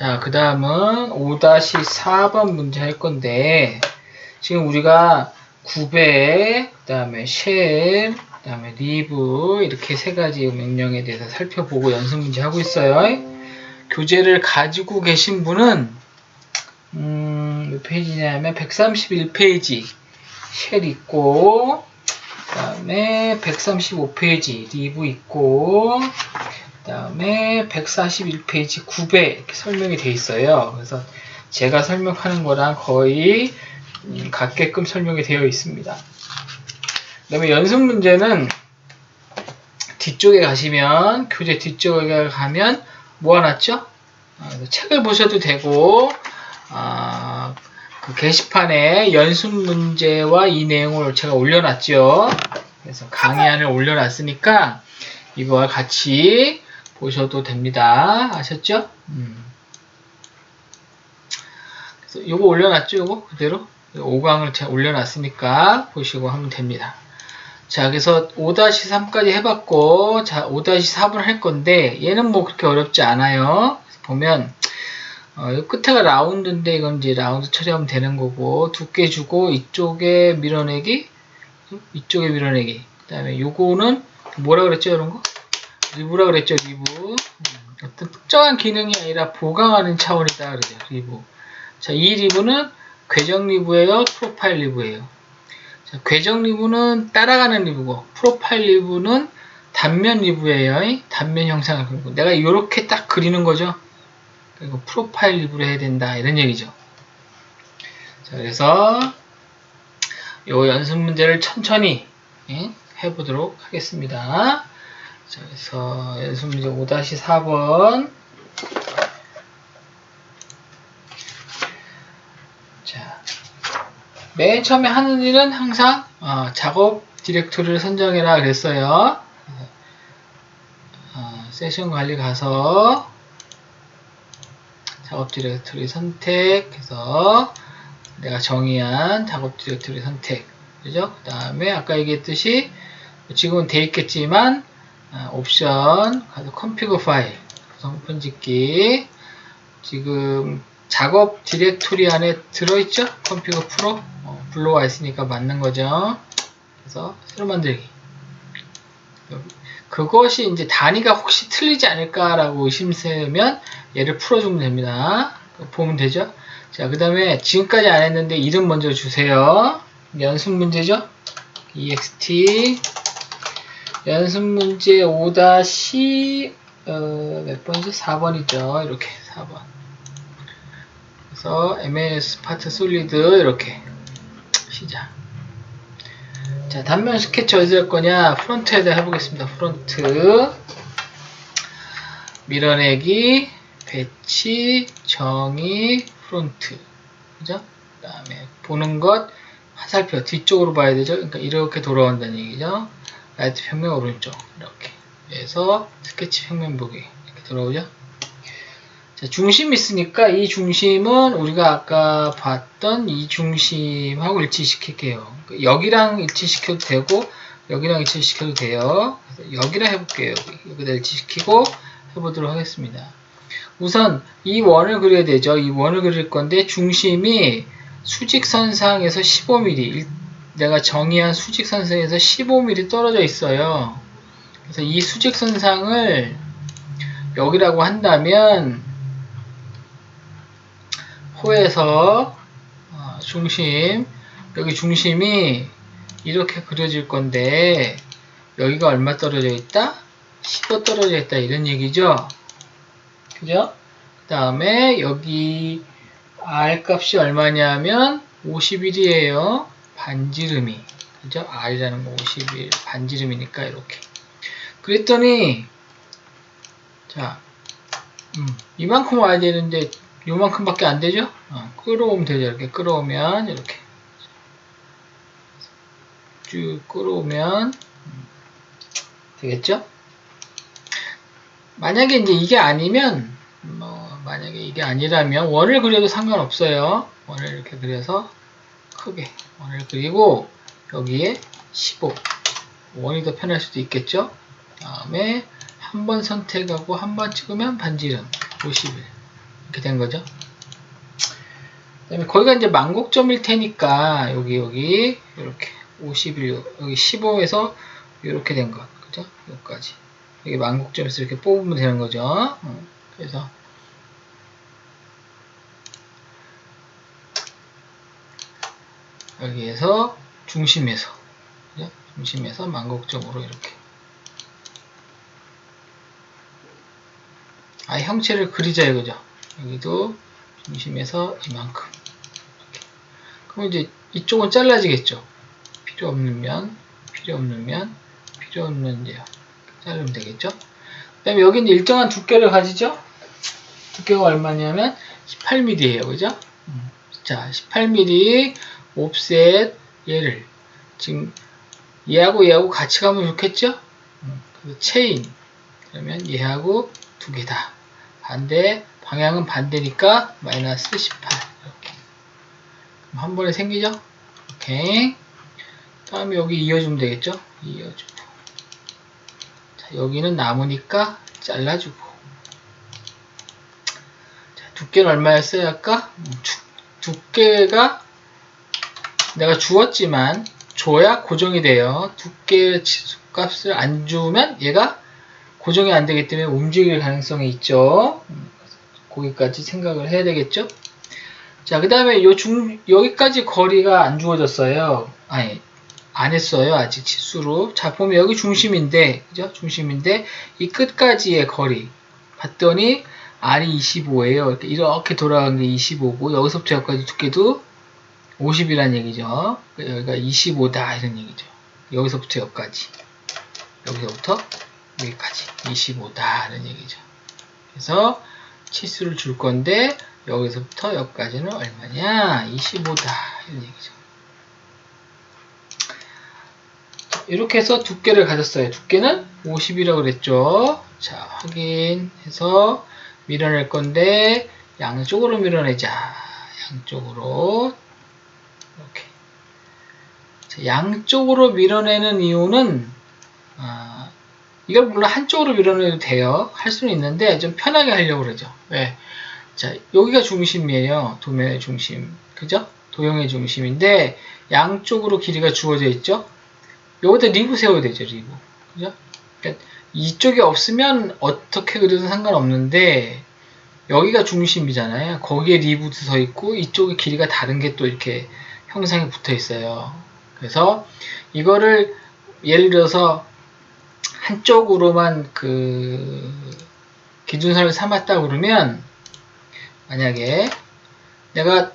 자, 그 다음은 5-4번 문제 할 건데, 지금 우리가 구배, 그 다음에 쉘, 그 다음에 리브, 이렇게 세 가지 명령에 대해서 살펴보고 연습 문제 하고 있어요. 교재를 가지고 계신 분은, 음, 몇 페이지냐면 131페이지 쉘 있고, 그 다음에 135페이지 리브 있고, 그 다음에 141페이지 9배 이렇게 설명이 돼 있어요. 그래서 제가 설명하는 거랑 거의 음, 같게끔 설명이 되어 있습니다. 그 다음에 연습 문제는 뒤쪽에 가시면 교재 뒤쪽에 가면 모아놨죠? 아, 책을 보셔도 되고 아, 그 게시판에 연습 문제와 이 내용을 제가 올려놨죠. 그래서 강의안을 올려놨으니까 이거와 같이 보셔도 됩니다. 아셨죠? 음. 그래서 요거 올려놨죠? 요거 그대로 5강을 제가 올려놨으니까 보시고 하면 됩니다. 자, 그래서 5-3까지 해봤고, 자, 5-4분 할 건데, 얘는 뭐 그렇게 어렵지 않아요. 보면, 어, 이 끝에가 라운드인데, 이건 이제 라운드 처리하면 되는 거고, 두께 주고, 이쪽에 밀어내기, 이쪽에 밀어내기. 그 다음에 요거는, 뭐라 그랬죠, 이런 거? 리브라 그랬죠, 리브. 음, 어떤 특정한 기능이 아니라 보강하는 차원이다, 그러죠, 리브. 자, 이 리브는 궤적 리브예요, 프로파일 리브예요. 자, 궤적 리브는 따라가는 리브고, 프로파일 리브는 단면 리브예요. 단면 형상을 그리고 내가 이렇게 딱 그리는 거죠. 그리고 프로파일 리브를 해야 된다, 이런 얘기죠. 자, 그래서 요 연습 문제를 천천히 예, 해보도록 하겠습니다. 자, 그래서 연습 문제 5-4번. 자, 맨 처음에 하는 일은 항상 어, 작업 디렉토리를 선정해라 그랬어요. 어, 세션 관리 가서 작업 디렉토리 선택해서 내가 정의한 작업 디렉토리 선택. 그죠? 그 다음에 아까 얘기했듯이 지금은 돼 있겠지만 아, 옵션 가서 컴피그 파일 구성 편집기 지금 작업 디렉토리 안에 들어있죠? 컴피그 프로 어, 불러와 있으니까 맞는 거죠. 그래서 새로 만들기 그것이 이제 단위가 혹시 틀리지 않을까라고 의심되면 얘를 풀어주면 됩니다. 보면 되죠? 자, 그 다음에 지금까지 안 했는데 이름 먼저 주세요. 연습 문제죠? ext 연습 문제 5 어, 몇 번이죠? 4번이죠. 이렇게 4번. 그래서 MS 파트 솔리드 이렇게 시작. 자, 단면 스케치 어디서 할 거냐? 프론트에다 해보겠습니다. 프론트. 밀어내기, 배치, 정의, 프론트. 그죠? 그 다음에 보는 것, 화살표 뒤쪽으로 봐야 되죠? 그러니까 이렇게 돌아온다는 얘기죠. 라이트 평면 오른쪽 이렇게. 그래서 스케치 평면 보기. 이렇게 들어오죠? 자, 중심 있으니까 이 중심은 우리가 아까 봤던 이 중심하고 일치시킬게요. 그러니까 여기랑 일치시켜도 되고 여기랑 일치시켜도 돼요. 여기랑 해볼게요. 여기. 여기다 일치시키고 해보도록 하겠습니다. 우선 이 원을 그려야 되죠. 이 원을 그릴 건데 중심이 수직선상에서 15mm 내가 정의한 수직선상에서 15mm 떨어져 있어요. 그래서 이 수직선상을 여기라고 한다면 호에서 어, 중심 여기 중심이 이렇게 그려질 건데 여기가 얼마 떨어져 있다? 15 떨어져 있다 이런 얘기죠. 그죠? 그 다음에 여기 R 값이 얼마냐면 51이에요. 반지름이 그죠? R이라는 거 51, 반지름이니까 이렇게 그랬더니 자 음, 이만큼 와야 되는데 요만큼밖에 안 되죠? 어, 끌어오면 되죠. 이렇게 끌어오면 이렇게 쭉 끌어오면 음, 되겠죠? 만약에 이제 이게 아니면 뭐 만약에 이게 아니라면 원을 그려도 상관없어요. 원을 이렇게 그려서 크게 원을 그리고 여기에 15 원이 더 편할 수도 있겠죠 다음에 한 번 선택하고 한 번 찍으면 반지름 51 이렇게 된 거죠. 그 다음에 거기가 이제 만곡점일 테니까 여기 여기 이렇게 51 여기 15에서 이렇게 된 것, 그죠? 여기까지 여기 만곡점에서 이렇게 뽑으면 되는 거죠. 어, 그래서 여기에서 중심에서 그죠? 중심에서 만곡점으로 이렇게 아 형체를 그리자 이거죠. 여기도 중심에서 이만큼 이렇게. 그럼 이제 이쪽은 잘라지겠죠. 필요 없는 면, 필요 없는 면, 필요 없는 데요. 자르면 되겠죠. 그 다음에 여기는 일정한 두께를 가지죠. 두께가 얼마냐면 18mm예요. 그죠? 음. 자, 18mm 옵셋 얘를 지금 얘하고 얘하고 같이 가면 좋겠죠? 음, 그 체인 그러면 얘하고 두 개다. 반대 방향은 반대니까 마이너스 18 이렇게 그럼 한 번에 생기죠? 오케이 다음에 여기 이어주면 되겠죠? 이어주고 자, 여기는 나무니까 잘라주고 자, 두께는 얼마였어요 아까? 음, 두, 두께가 내가 주었지만 줘야 고정이 돼요 두께 값을 안 주면 얘가 고정이 안 되기 때문에 움직일 가능성이 있죠 음, 거기까지 생각을 해야 되겠죠 자, 그 다음에 요 중, 여기까지 거리가 안 주어졌어요. 아니, 안 했어요. 아직 치수로. 자, 보면 여기 중심인데, 그죠? 중심인데, 이 끝까지의 거리. 봤더니, R이 25예요. 이렇게, 이렇게 돌아간 게 25고, 여기서부터 여기까지 두께도 50이란 얘기죠. 여기가 25다, 이런 얘기죠. 여기서부터 여기까지. 여기서부터 여기까지. 25다, 이런 얘기죠. 그래서, 치수를 줄 건데, 여기서부터 여기까지는 얼마냐? 25다. 이런 얘기죠. 이렇게 해서 두께를 가졌어요. 두께는 50이라고 그랬죠. 자, 확인해서 밀어낼 건데 양쪽으로 밀어내자. 양쪽으로 이렇게. 자, 양쪽으로 밀어내는 이유는 아, 이걸 물론 한쪽으로 밀어내도 돼요. 할 수는 있는데 좀 편하게 하려고 그러죠. 왜? 자, 여기가 중심이에요. 도면의 중심. 그죠? 도형의 중심인데 양쪽으로 길이가 주어져 있죠? 여기다 리브 세워야 되죠, 리브. 그죠? 그러니까 이쪽이 없으면 어떻게 그려도 상관없는데 여기가 중심이잖아요. 거기에 리브도 서 있고 이쪽의 길이가 다른 게 또 이렇게 형상이 붙어 있어요. 그래서 이거를 예를 들어서 한쪽으로만 그 기준선을 삼았다 그러면 만약에 내가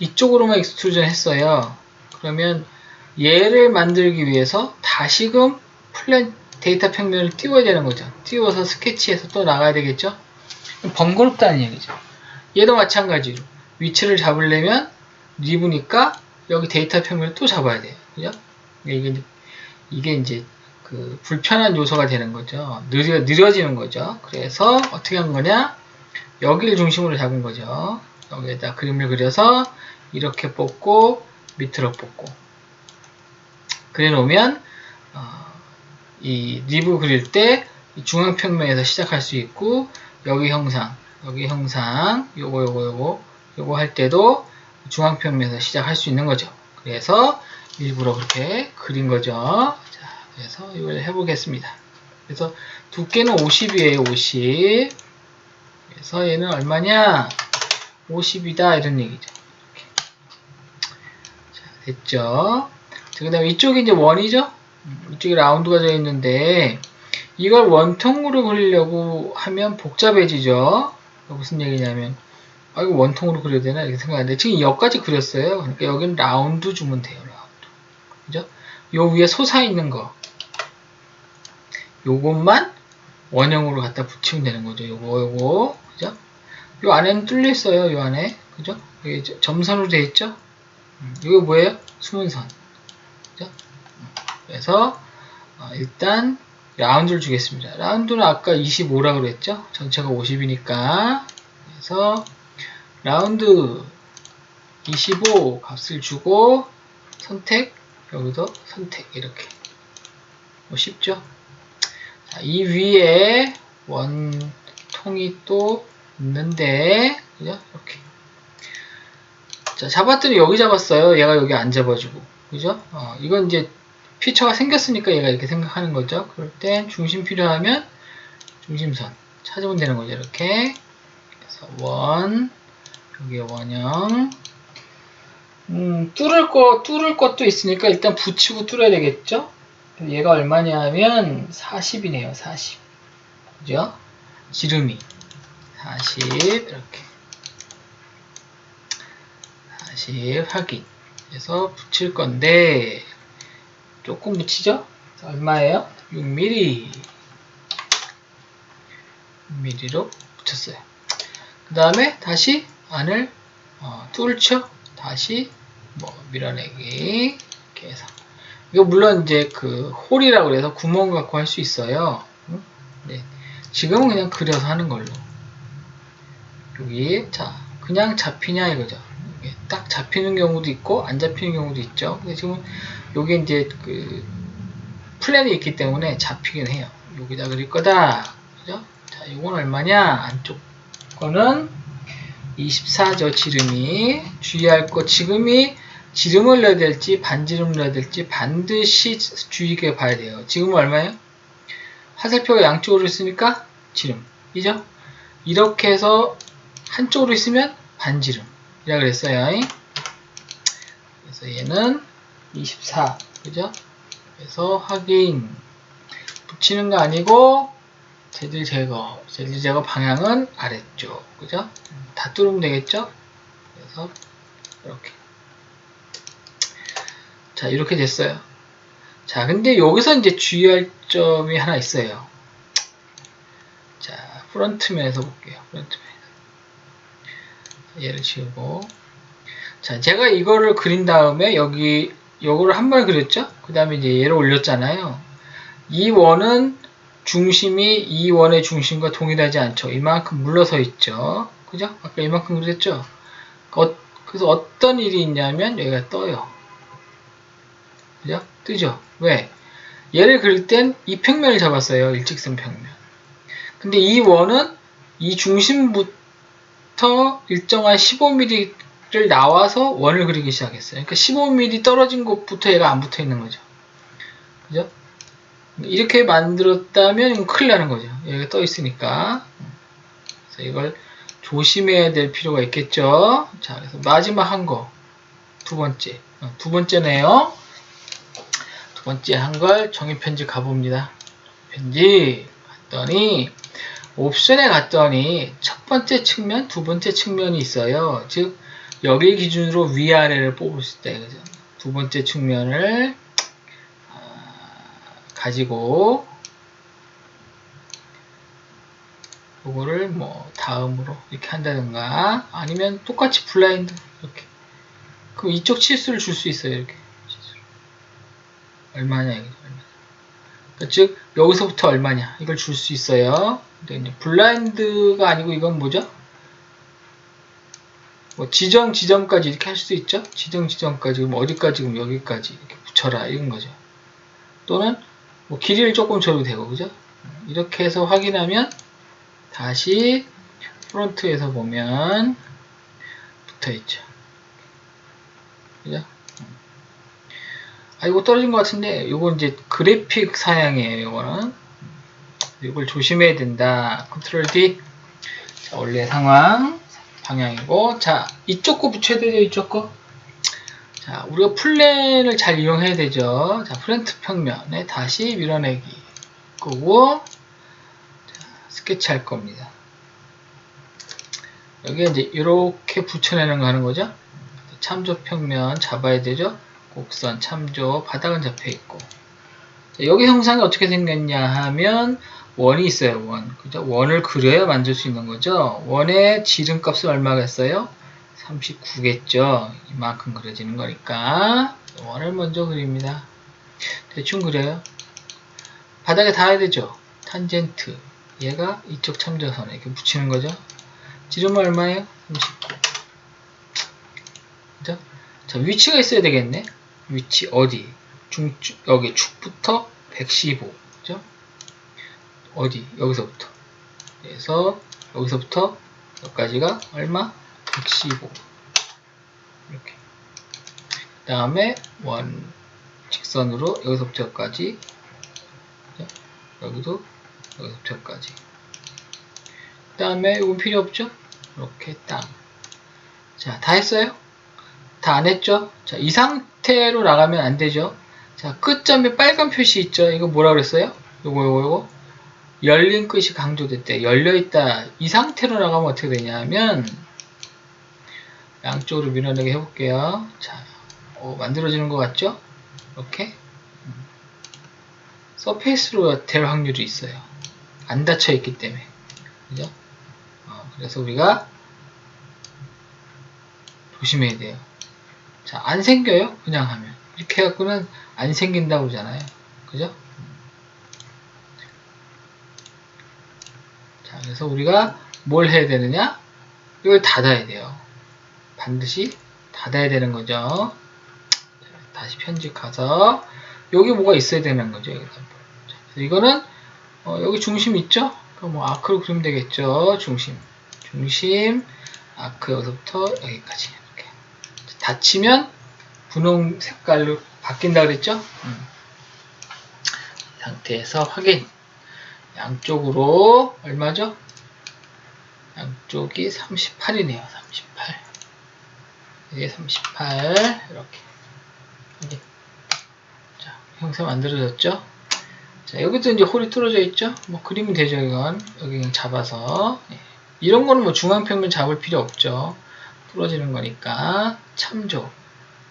이쪽으로만 익스트루전 했어요. 그러면 얘를 만들기 위해서 다시금 플랜 데이터 평면을 띄워야 되는 거죠. 띄워서 스케치해서 또 나가야 되겠죠. 번거롭다는 얘기죠. 얘도 마찬가지로 위치를 잡으려면 리브니까 여기 데이터 평면을 또 잡아야 돼요. 그죠? 이게, 이게 이제 그 불편한 요소가 되는 거죠. 느려, 느려지는 거죠. 그래서 어떻게 한 거냐? 여기를 중심으로 잡은 거죠. 여기에다 그림을 그려서 이렇게 뽑고 밑으로 뽑고 그래 놓으면 어, 이 리브 그릴 때 중앙 평면에서 시작할 수 있고 여기 형상 여기 형상 요거 요거 요거 요거 할 때도 중앙평면에서 시작할 수 있는 거죠. 그래서 일부러 그렇게 그린 거죠. 자, 그래서 이걸 해보겠습니다. 그래서 두께는 50이에요. 50. 그래서 얘는 얼마냐? 50이다 이런 얘기죠. 자, 됐죠? 그 다음에 이쪽이 이제 원이죠? 음, 이쪽에 라운드가 되어 있는데 이걸 원통으로 그리려고 하면 복잡해지죠? 무슨 얘기냐면 아 이거 원통으로 그려야 되나 이렇게 생각하는데 지금 여기까지 그렸어요. 그러니까 여기는 라운드 주면 돼요. 라운드. 그죠? 요 위에 솟아 있는 거 요것만 원형으로 갖다 붙이면 되는 거죠. 요거 요거 그죠? 요 안에는 뚫려 있어요. 요 안에 그죠? 여기 점선으로 되어 있죠? 음, 이거 뭐예요? 숨은 선. 그죠? 음, 그래서 어, 일단 라운드를 주겠습니다. 라운드는 아까 25라고 그랬죠? 전체가 50이니까 그래서 라운드 25 값을 주고 선택 여기도 선택 이렇게 뭐 쉽죠? 자, 이 위에 원통이 또 있는데 그죠? 이렇게. 자, 잡았더니 여기 잡았어요. 얘가 여기 안 잡아주고. 그죠? 어, 이건 이제 피처가 생겼으니까 얘가 이렇게 생각하는 거죠. 그럴 땐 중심 필요하면 중심선 찾으면 되는 거죠. 이렇게. 그래서 원, 여기에 원형. 음, 뚫을 거, 뚫을 것도 있으니까 일단 붙이고 뚫어야 되겠죠? 얘가 얼마냐 하면 40이네요. 40. 그죠? 지름이 40 이렇게 40 확인 그래서 붙일 건데 조금 붙이죠? 얼마예요? 6mm 6mm로 붙였어요. 그 다음에 다시 안을 어, 뚫죠? 다시 뭐 밀어내기 이렇게 해서 이거 물론 이제 그 홀이라고 그래서 구멍 갖고 할 수 있어요. 응? 네. 지금은 그냥 그려서 하는 걸로. 여기 자 그냥 잡히냐 이거죠. 딱 잡히는 경우도 있고 안 잡히는 경우도 있죠. 근데 지금 여기 이제 그 플랜이 있기 때문에 잡히긴 해요. 여기다 그릴 거다. 그죠? 자, 이건 얼마냐? 안쪽 거는 24죠. 지름이 주의할 거 지금이 지름을 넣어야 될지 반지름 넣어야 될지 반드시 주의 깊게 봐야 돼요. 지금은 얼마예요? 화살표가 양쪽으로 있으니까 지름. 이죠? 이렇게 해서 한쪽으로 있으면 반지름. 이라 그랬어요. 그래서 얘는 24. 그죠? 그래서 확인. 붙이는 거 아니고 재질 제거. 재질 제거 방향은 아래쪽. 그죠? 다 뚫으면 되겠죠? 그래서 이렇게. 자, 이렇게 됐어요. 자, 근데 여기서 이제 주의할 점이 하나 있어요. 자, 프론트면에서 볼게요. 프론트면. 얘를 지우고. 자, 제가 이거를 그린 다음에 여기, 요거를 한 번 그렸죠? 그 다음에 이제 얘를 올렸잖아요. 이 원은 중심이 이 원의 중심과 동일하지 않죠. 이만큼 물러서 있죠. 그죠? 아까 이만큼 그랬죠? 어, 그래서 어떤 일이 있냐면 여기가 떠요. 그죠? 뜨죠? 왜? 얘를 그릴 땐 이 평면을 잡았어요. 일직선 평면. 근데 이 원은 이 중심부터 일정한 15mm를 나와서 원을 그리기 시작했어요. 그러니까 15mm 떨어진 곳부터 얘가 안 붙어 있는 거죠. 그죠? 이렇게 만들었다면 큰일 나는 거죠. 여기가 떠 있으니까. 그래서 이걸 조심해야 될 필요가 있겠죠. 자, 그래서 마지막 한 거. 두 번째. 어, 두 번째네요. 두 번째 한 걸 정의 편집 가봅니다. 편집 갔더니 옵션에 갔더니 첫 번째 측면, 두 번째 측면이 있어요. 즉 여기 기준으로 위아래를 뽑을 때 그죠? 두 번째 측면을 아, 가지고 그거를 뭐 다음으로 이렇게 한다든가 아니면 똑같이 블라인드 이렇게. 그럼 이쪽 치수를 줄 수 있어요 이렇게. 얼마냐 이거 얼마. 그러니까 즉 여기서부터 얼마냐. 이걸 줄 수 있어요. 근데 이제 블라인드가 아니고 이건 뭐죠? 뭐 지정 지점까지 이렇게 할 수도 있죠? 지정 지점까지. 그럼 어디까지 그럼 여기까지 이렇게 붙여라. 이런 거죠. 또는 뭐 길이를 조금 줘도 되고 그죠 이렇게 해서 확인하면 다시 프론트에서 보면 붙어 있죠. 그죠? 아, 이거 떨어진 것 같은데, 이거 이제 그래픽 사양이에요, 이거는. 이걸 조심해야 된다. 컨트롤 D. 자, 원래 상황, 방향이고. 자, 이쪽 거 붙여야 되죠, 이쪽 거. 자, 우리가 플랜을 잘 이용해야 되죠. 자, 프렌트 평면에 다시 밀어내기. 끄고, 스케치 할 겁니다. 여기에 이제 이렇게 붙여내는 거 하는 거죠. 참조 평면 잡아야 되죠. 곡선, 참조, 바닥은 잡혀 있고. 여기 형상이 어떻게 생겼냐 하면 원이 있어요. 원. 그죠? 원을 그려야 만들 수 있는 거죠. 원의 지름값은 얼마겠어요? 39겠죠. 이만큼 그려지는 거니까 원을 먼저 그립니다. 대충 그려요. 바닥에 닿아야 되죠. 탄젠트. 얘가 이쪽 참조선에 이렇게 붙이는 거죠. 지름은 얼마예요? 39. 그죠? 자, 위치가 있어야 되겠네. 위치 어디? 중 여기 축부터 115. 그죠? 어디? 여기서부터. 그래서 여기서부터 여기까지가 얼마? 115 이렇게 그 다음에 원 직선으로 여기서부터 여기까지 그죠? 여기도 여기서부터 여기까지 그 다음에 이건 필요 없죠? 이렇게 딱 자, 다 했어요? 다 안 했죠? 자, 이 상태로 나가면 안 되죠? 자, 끝점에 빨간 표시 있죠? 이거 뭐라 그랬어요? 요거, 요거, 요거. 열린 끝이 강조됐대. 열려있다. 이 상태로 나가면 어떻게 되냐면, 양쪽으로 밀어내게 해볼게요. 자, 어, 만들어지는 것 같죠? 이렇게. 음. 서페이스로 될 확률이 있어요. 안 닫혀 있기 때문에. 그죠? 어, 그래서 우리가 조심해야 돼요. 자, 안 생겨요? 그냥 하면. 이렇게 해갖고는 안 생긴다고 그러잖아요. 그죠? 자, 그래서 우리가 뭘 해야 되느냐? 이걸 닫아야 돼요. 반드시 닫아야 되는 거죠. 자, 다시 편집 가서 여기 뭐가 있어야 되는 거죠. 이거는 어, 여기 중심 있죠? 그럼 뭐 아크로 그리면 되겠죠. 중심. 중심 아크 여기서부터 여기까지 이렇게 닫히면 분홍 색깔로 바뀐다 그랬죠? 음. 이 상태에서 확인 양쪽으로 얼마죠? 양쪽이 38이네요 38 이게 38 이렇게. 확인 자 형태 만들어졌죠? 자 여기도 이제 홀이 뚫어져 있죠? 뭐 그리면 되죠 이건. 여기 잡아서. 예. 이런 거는 뭐 중앙평면 잡을 필요 없죠. 풀어지는 거니까. 참조.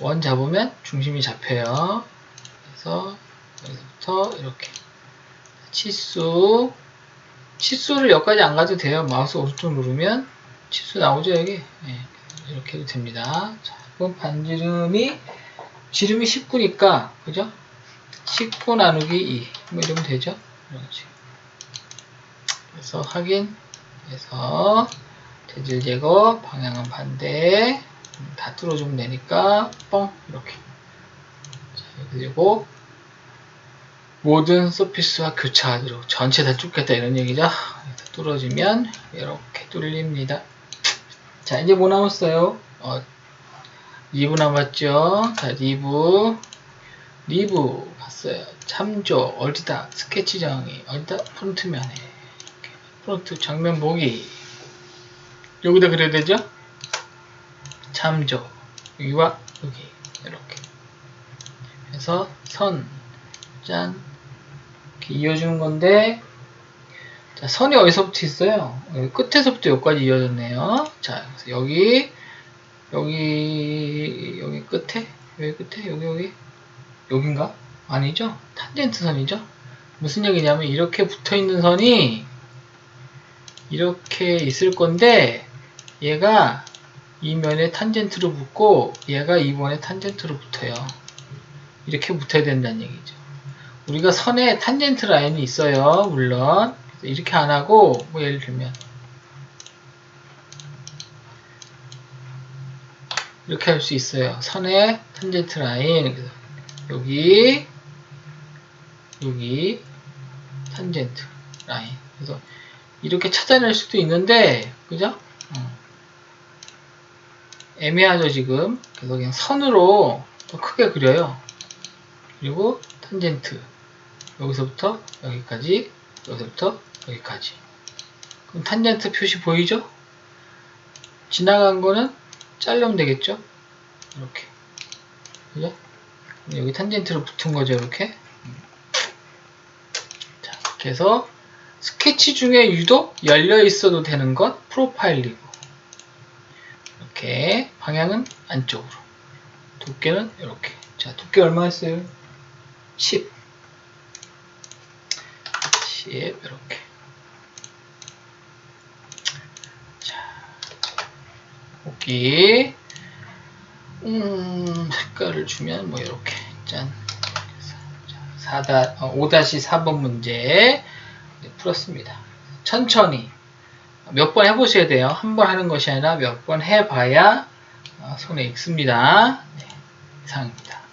원 잡으면 중심이 잡혀요. 그래서 여기서부터 이렇게. 치수. 치수를 여기까지 안 가도 돼요. 마우스 오른쪽 누르면 치수 나오죠 여기? 예, 이렇게 해도 됩니다. 자, 그럼 반지름이 지름이 19니까 그죠? 19 나누기 2 뭐 이러면 되죠. 그래서 확인. 해서 재질 제거 방향은 반대. 음, 다 뚫어주면 되니까 뻥 이렇게. 자, 그리고 모든 서피스와 교차하도록 전체 다 뚫겠다 이런 얘기죠? 그래서 뚫어지면 이렇게 뚫립니다 자 이제 뭐 남았어요? 어, 리브 남았죠? 자 리브. 리브 봤어요. 참조 어디다 스케치 정의 어디다 프론트 면에. 이렇게. 프론트 정면 보기. 여기다 그려야 되죠? 참조. 여기와 여기. 이렇게. 해서 선, 짠. 이렇게 이어주는 건데 자, 선이 어디서부터 있어요? 여기 끝에서부터 여기까지 이어졌네요. 자, 여기 여기 여기 끝에 여기 끝에 여기 여기 여긴가? 아니죠? 탄젠트 선이죠? 무슨 얘기냐면 이렇게 붙어 있는 선이 이렇게 있을 건데 얘가 이 면에 탄젠트로 붙고 얘가 이번에 탄젠트로 붙어요. 이렇게 붙어야 된다는 얘기죠. 우리가 선에 탄젠트 라인이 있어요. 물론 이렇게 안 하고 뭐 예를 들면 이렇게 할 수 있어요. 선에 탄젠트 라인 여기 여기 탄젠트 라인 그래서 이렇게 찾아낼 수도 있는데 그죠? 어. 애매하죠 지금 그래서 그냥 선으로 더 크게 그려요 그리고 탄젠트 여기서부터 여기까지 여기서부터 여기까지 그럼 탄젠트 표시 보이죠? 지나간 거는 자르면 되겠죠? 이렇게 그죠? 여기 탄젠트로 붙은 거죠 이렇게 자 이렇게 해서 스케치 중에 유독 열려 있어도 되는 것 프로파일리고 이렇게 방향은 안쪽으로 두께는 이렇게 자 두께 얼마 했어요? 10 10 이렇게 자 여기 음 색깔을 주면 뭐 이렇게 짠 4다, 어, 5-4번 문제 풀었습니다. 천천히 몇 번 해보셔야 돼요. 한 번 하는 것이 아니라 몇 번 해봐야 어, 손에 익습니다. 네, 이상입니다.